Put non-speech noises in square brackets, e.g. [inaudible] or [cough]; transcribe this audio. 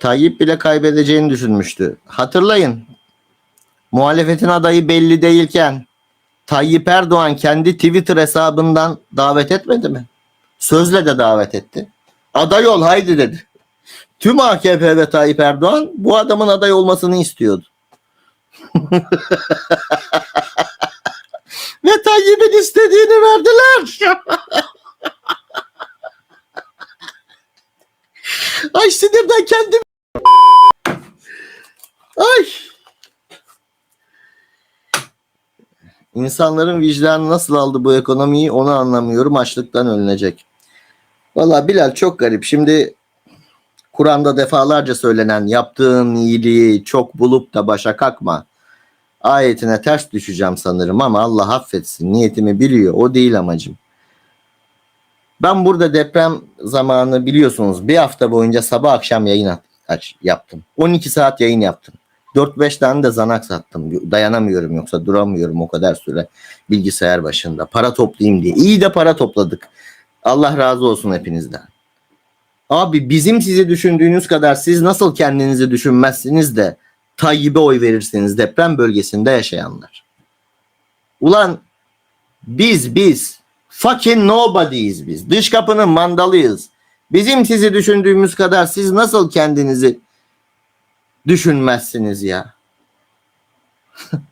Tayyip bile kaybedeceğini düşünmüştü. Hatırlayın. Muhalefetin adayı belli değilken Tayyip Erdoğan kendi Twitter hesabından davet etmedi mi? Sözle de davet etti. Aday ol haydi dedi. Tüm AKP ve Tayyip Erdoğan bu adamın aday olmasını istiyordu. [laughs] ve Tayyip'in istediğini verdiler. [laughs] Ay sinirden kendim. Ay. İnsanların vicdanı nasıl aldı bu ekonomiyi onu anlamıyorum. Açlıktan ölünecek. Valla Bilal çok garip. Şimdi Kur'an'da defalarca söylenen yaptığın iyiliği çok bulup da başa kalkma. Ayetine ters düşeceğim sanırım ama Allah affetsin. Niyetimi biliyor. O değil amacım. Ben burada deprem zamanı biliyorsunuz bir hafta boyunca sabah akşam yayın yaptım. 12 saat yayın yaptım. 4-5 tane de zanak sattım. Dayanamıyorum yoksa duramıyorum o kadar süre bilgisayar başında. Para toplayayım diye. İyi de para topladık. Allah razı olsun hepinizden. Abi bizim sizi düşündüğünüz kadar siz nasıl kendinizi düşünmezsiniz de Tayyip'e oy verirsiniz deprem bölgesinde yaşayanlar. Ulan biz biz fucking nobody'yiz biz. Dış kapının mandalıyız. Bizim sizi düşündüğümüz kadar siz nasıl kendinizi düşünmezsiniz ya? [laughs]